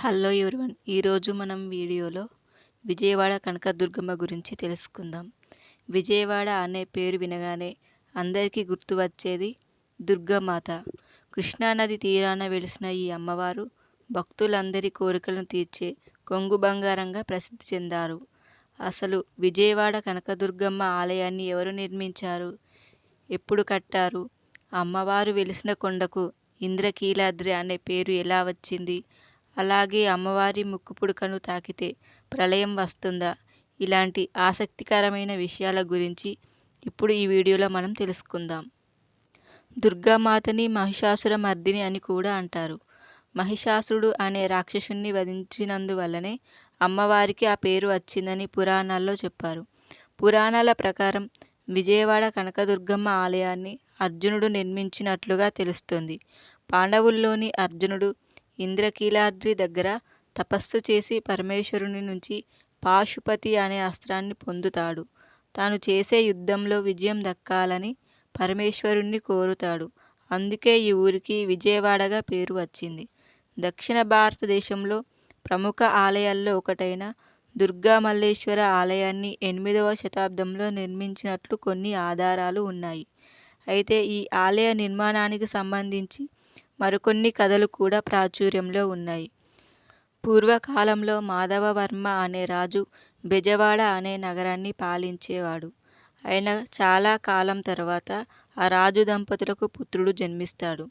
Hello everyone. ఈరోజు మనం వీడియోలో విజయవాడ కనకదుర్గమ్మ గురించి తెలుసుకుందాం. విజయవాడ అనే పేరు వినగానే అందరికీ గుర్తు వచ్చేది దుర్గామాత. కృష్ణానది తీరాన వెలిసిన ఈ అమ్మవారు భక్తులందరి కోరికలను తీర్చే కొంగు బంగారంగా ప్రసిద్ధి చెందారు. అసలు విజయవాడ కనకదుర్గమ్మ ఆలయాన్ని ఎవరు నిర్మించారు? ఎప్పుడు కట్టారు? అమ్మవారు వెలిసిన కొండకు ఇంద్రకీలాద్రి అనే పేరు ఎలా వచ్చింది? అలాగే అమ్మవారి ముక్కు పుడకను తాకితే ప్రళయం వస్తుందా? ఇలాంటి ఆసక్తికరమైన విషయాల గురించి ఇప్పుడు ఈ వీడియోలో మనం తెలుసుకుందాం. దుర్గామాతని మహిషాసుర మర్దిని అని కూడా అంటారు. మహిషాసురుడు అనే రాక్షసుని వధించినందువల్లనే అమ్మవారికి ఆ పేరు వచ్చిందని పురాణాల్లో చెప్పారు. పురాణాల ప్రకారం విజయవాడ కనకదుర్గమ్మ ఆలయాన్ని అర్జునుడు నిర్మించినట్లుగా తెలుస్తుంది. పాండవుల్లోని అర్జునుడు ఇంద్రకీలాద్రి దగ్గర తపస్సు చేసి పరమేశ్వరుని నుంచి పాశుపతి అనే అస్త్రాన్ని పొందుతాడు. తాను చేసే యుద్ధంలో విజయం దక్కాలని పరమేశ్వరుణ్ణి కోరుతాడు. అందుకే ఈ ఊరికి విజయవాడగా పేరు వచ్చింది. దక్షిణ భారతదేశంలో ప్రముఖ ఆలయాల్లో ఒకటైన దుర్గా మల్లేశ్వర ఆలయాన్ని ఎనిమిదవ శతాబ్దంలో నిర్మించినట్లు కొన్ని ఆధారాలు ఉన్నాయి. అయితే ఈ ఆలయ నిర్మాణానికి సంబంధించి మరికొన్ని కథలు కూడా ప్రాచుర్యంలో ఉన్నాయి. పూర్వకాలంలో మాధవవర్మ అనే రాజు బెజవాడ అనే నగరాన్ని పాలించేవాడు. ఆయన చాలా కాలం తర్వాత ఆ రాజు దంపతులకు పుత్రుడు జన్మిస్తాడు.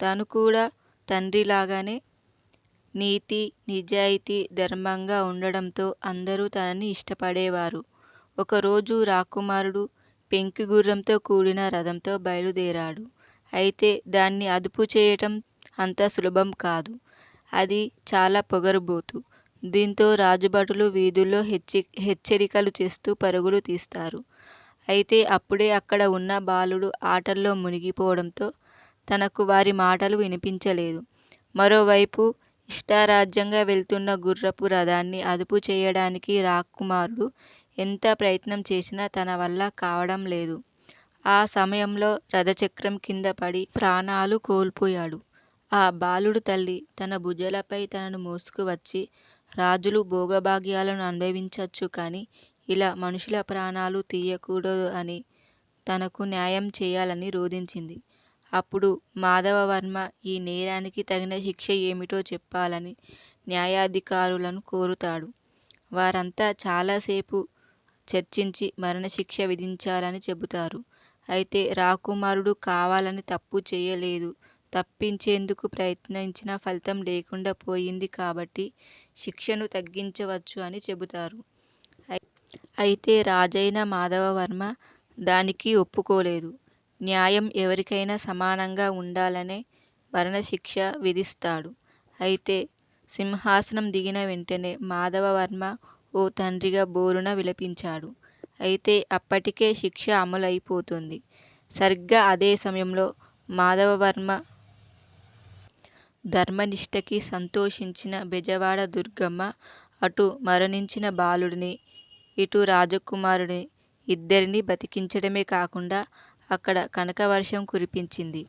తను కూడా తండ్రిలాగానే నీతి నిజాయితీ ధర్మంగా ఉండడంతో అందరూ తనని ఇష్టపడేవారు. ఒకరోజు రాకుమారుడు పెంకి గుర్రంతో కూడిన రథంతో బయలుదేరాడు. అయితే దాన్ని అదుపు చేయటం అంత సులభం కాదు. అది చాలా పొగరుబోతు. దీంతో రాజభటులు వీధుల్లో హెచ్చి హెచ్చరికలు చేస్తూ పరుగులు తీస్తారు. అయితే అప్పుడే అక్కడ ఉన్న బాలుడు ఆటల్లో మునిగిపోవడంతో తనకు వారి మాటలు వినిపించలేదు. మరోవైపు ఇష్టారాజ్యంగా వెళ్తున్న గుర్రపు రథాన్ని అదుపు చేయడానికి రాకుమారుడు ఎంత ప్రయత్నం చేసినా తన వల్ల కావడం లేదు. ఆ సమయంలో రథచక్రం కింద పడి ప్రాణాలు కోల్పోయాడు. ఆ బాలుడు తల్లి తన భుజలపై తనను మోసుకు వచ్చి రాజులు భోగభాగ్యాలను అనుభవించవచ్చు కానీ ఇలా మనుషుల ప్రాణాలు తీయకూడదు అని తనకు న్యాయం చేయాలని రోధించింది. అప్పుడు మాధవవర్మ ఈ నేరానికి తగిన శిక్ష ఏమిటో చెప్పాలని న్యాయాధికారులను కోరుతాడు. వారంతా చాలాసేపు చర్చించి మరణశిక్ష విధించాలని చెబుతారు. అయితే రాకుమారుడు కావాలని తప్పు చేయలేదు. తప్పించేందుకు ప్రయత్నించిన ఫలితం లేకుండా పోయింది కాబట్టి శిక్షను తగ్గించవచ్చు అని చెబుతారు. అయితే రాజైన మాధవవర్మ దానికి ఒప్పుకోలేదు. న్యాయం ఎవరికైనా సమానంగా ఉండాలనే మరణశిక్ష విధిస్తాడు. అయితే సింహాసనం దిగిన వెంటనే మాధవవర్మ ఓ తండ్రిగా బోరున విలపించాడు. అయితే అప్పటికే శిక్ష అమలైపోతుంది. సరిగ్గా అదే సమయంలో మాధవవర్మ ధర్మనిష్టకి సంతోషించిన బెజవాడ దుర్గమ్మ అటు మరణించిన బాలుడిని ఇటు రాజకుమారుడిని ఇద్దరిని బతికించడమే కాకుండా అక్కడ కనకవర్షం కురిపించింది.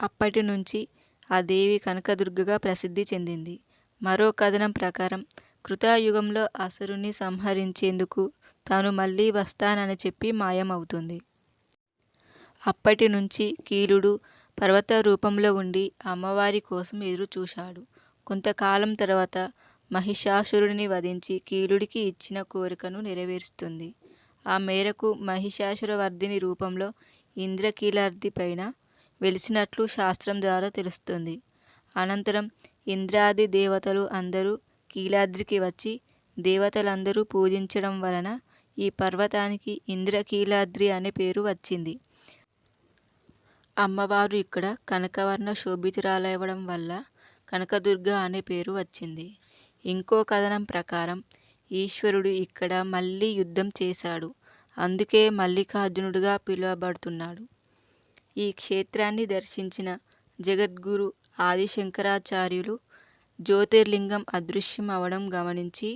అప్పటి నుంచి ఆ దేవి కనకదుర్గగా ప్రసిద్ధి చెందింది. మరో కథనం ప్రకారం కృతాయుగంలో అసురుని సంహరించేందుకు తాను మళ్ళీ వస్తానని చెప్పి మాయమవుతుంది. అప్పటి నుంచి కీలుడు పర్వత రూపంలో ఉండి అమ్మవారి కోసం ఎదురు చూశాడు. కొంతకాలం తర్వాత మహిషాసురుడిని వధించి కీలుడికి ఇచ్చిన కోరికను నెరవేరుస్తుంది. ఆ మేరకు మహిషాసురవర్ధిని రూపంలో ఇంద్రకీలార్ది పైన వెలిసినట్లు శాస్త్రం ద్వారా తెలుస్తుంది. అనంతరం ఇంద్రాది దేవతలు అందరూ కీలాద్రికి వచ్చి దేవతలందరూ పూజించడం వలన ఈ పర్వతానికి ఇంద్రకీలాద్రి అనే పేరు వచ్చింది. అమ్మవారు ఇక్కడ కనకవర్ణ శోభితురాలవ్వడం వల్ల కనకదుర్గ అనే పేరు వచ్చింది. ఇంకో కథనం ప్రకారం ఈశ్వరుడు ఇక్కడ మళ్ళీ యుద్ధం చేశాడు. అందుకే మల్లికార్జునుడుగా పిలువబడుతున్నాడు. ఈ క్షేత్రాన్ని దర్శించిన జగద్గురు ఆదిశంకరాచార్యులు జ్యోతిర్లింగం అదృశ్యం అవడం గమనించి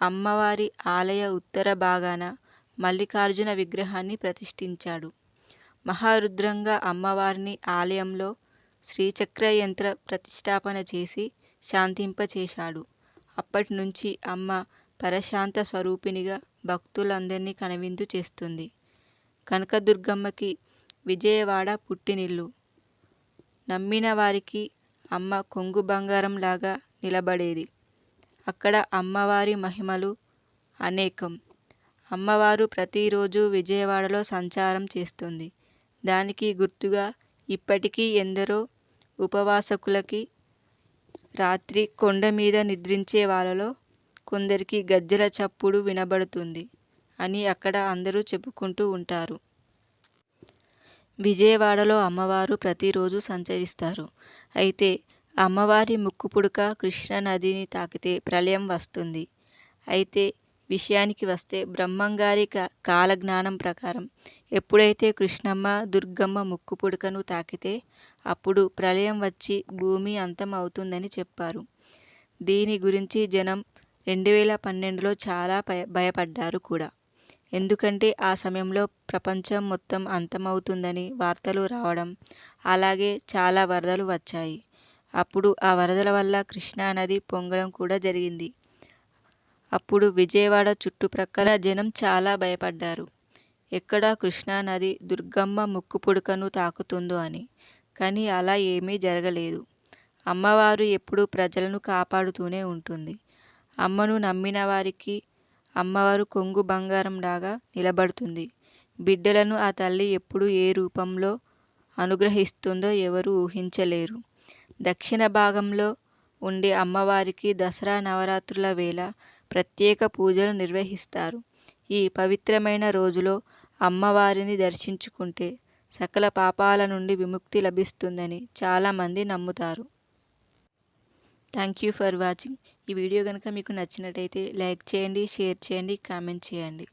అమ్మవారి ఆలయ ఉత్తర భాగాన మల్లికార్జున విగ్రహాన్ని ప్రతిష్ఠించాడు మహారుద్రంగా అమ్మవారిని ఆలయంలో శ్రీచక్ర యంత్ర ప్రతిష్టాపన చేసి శాంతింపచేశాడు. అప్పటి నుంచి అమ్మ పరశాంత స్వరూపిణిగా భక్తులందరినీ కనువిందు చేస్తుంది. కనకదుర్గమ్మకి విజయవాడ పుట్టినిల్లు. నమ్మిన వారికి అమ్మ కొంగు బంగారంలాగా నిలబడేది. అక్కడ అమ్మవారి మహిమలు అనేకం. అమ్మవారు ప్రతిరోజు విజయవాడలో సంచారం చేస్తుంది. దానికి గుర్తుగా ఇప్పటికీ ఎందరో ఉపవాసకులకి రాత్రి కొండ మీద నిద్రించే వాళ్ళలో కొందరికి గజ్జెల చప్పుడు వినబడుతుంది అని అక్కడ అందరూ చెప్పుకుంటూ ఉంటారు. విజయవాడలో అమ్మవారు ప్రతిరోజు సంచరిస్తారు. అయితే అమ్మవారి ముక్కుపుడక కృష్ణానదిని తాకితే ప్రళయం వస్తుంది. అయితే విషయానికి వస్తే బ్రహ్మంగారి కాలజ్ఞానం ప్రకారం ఎప్పుడైతే కృష్ణమ్మ, దుర్గమ్మ ముక్కు పుడకను తాకితే అప్పుడు ప్రళయం వచ్చి భూమి అంతం అవుతుందని చెప్పారు. దీని గురించి జనం రెండు వేల పన్నెండులో చాలా భయపడ్డారు కూడా. ఎందుకంటే ఆ సమయంలో ప్రపంచం మొత్తం అంతమవుతుందని వార్తలు రావడం, అలాగే చాలా వరదలు వచ్చాయి. అప్పుడు ఆ వరదల వల్ల కృష్ణానది పొంగడం కూడా జరిగింది. అప్పుడు విజయవాడ చుట్టుప్రక్కల జనం చాలా భయపడ్డారు. ఎక్కడ కృష్ణానది దుర్గమ్మ ముక్కు పుడకను తాకుతుందో అని. కానీ అలా ఏమీ జరగలేదు. అమ్మవారు ఎప్పుడూ ప్రజలను కాపాడుతూనే ఉంటుంది. అమ్మను నమ్మిన వారికి అమ్మవారు కొంగు బంగారంలాగా నిలబడుతుంది. బిడ్డలను ఆ తల్లి ఎప్పుడు ఏ రూపంలో అనుగ్రహిస్తుందో ఎవరు ఊహించలేరు. దక్షిణ భాగంలో ఉండే అమ్మవారికి దసరా నవరాత్రుల వేళ ప్రత్యేక పూజలు నిర్వహిస్తారు. ఈ పవిత్రమైన రోజులో అమ్మవారిని దర్శించుకుంటే సకల పాపాల నుండి విముక్తి లభిస్తుందని చాలామంది నమ్ముతారు. Thank you for watching. ఈ వీడియో కనుక మీకు నచ్చినట్టయితే లైక్ చేయండి, షేర్ చేయండి, కామెంట్ చేయండి.